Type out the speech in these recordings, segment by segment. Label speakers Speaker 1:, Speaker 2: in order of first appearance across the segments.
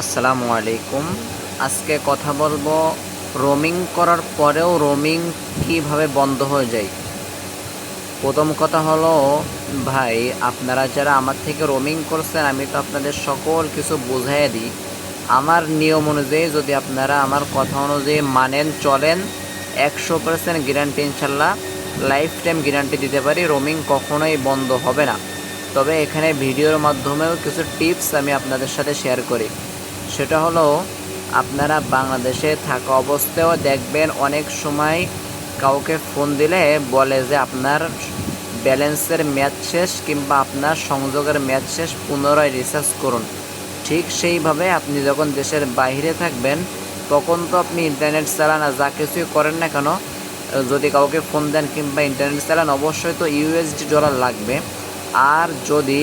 Speaker 1: আসসালামু আলাইকুম। আজকে কথা বলব রোমিং করার পরেও রোমিং কীভাবে বন্ধ হয়ে যায়। প্রথম কথা হলো, ভাই, আপনারা যারা আমার থেকে রোমিং করছেন, আমি তো আপনাদের সকল কিছু বুঝাই দিই। আমার নিয়ম অনুযায়ী যদি আপনারা আমার কথা অনুযায়ী মানেন, চলেন, একশো পার্সেন্ট গ্যারান্টি ইনশাল্লাহ লাইফ টাইম গ্যারান্টি দিতে পারি রোমিং কখনোই বন্ধ হবে না। তবে এখানে ভিডিওর মাধ্যমেও কিছু টিপস আমি আপনাদের সাথে শেয়ার করি। সেটা হলো, আপনারা বাংলাদেশে থাকা অবস্থায়ও দেখবেন অনেক সময় কাউকে ফোন দিলে বলে যে আপনার ব্যালেন্সের ম্যাচ শেষ কিংবা আপনার সংযোগের ম্যাচ শেষ, পুনরায় রিচার্জ করুন। ঠিক সেইভাবে আপনি যখন দেশের বাইরে থাকবেন, তখন তো আপনি ইন্টারনেট চালান আর যা কিছুই করেন না কেন, যদি কাউকে ফোন দেন কিংবা ইন্টারনেট চালান, অবশ্যই তো ইউএসডি ডলার লাগবে। আর যদি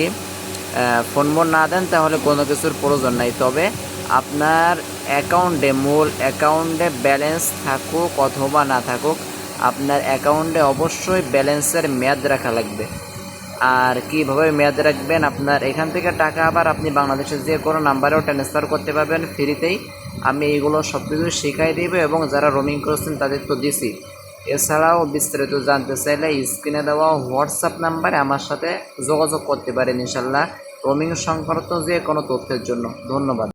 Speaker 1: ফোন বোন না দেন, তাহলে কোনো কিছুর প্রয়োজন নাই। তবে আপনার অ্যাকাউন্টে, মূল অ্যাকাউন্টে ব্যালেন্স থাকুক অথবা না থাকুক, আপনার অ্যাকাউন্টে অবশ্যই ব্যালেন্সের মেয়াদ রাখা লাগবে। আর কীভাবে মেয়াদ রাখবেন? আপনার এখান থেকে টাকা আবার আপনি বাংলাদেশের যে কোনো নাম্বারেও ট্রান্সফার করতে পারবেন ফ্রিতেই আমি এইগুলো সব কিছু শিখাই দিব এবং যারা রোমিং করেছেন তাদের তো দিছি। এছাড়াও বিস্তারিত জানতে চাইলে স্ক্রিনে দেওয়া হোয়াটসঅ্যাপ নাম্বারে আমার সাথে যোগাযোগ করতে পারেন ইনশাল্লাহ রোমিং সংক্রান্ত যে কোনো তথ্যের জন্য। ধন্যবাদ।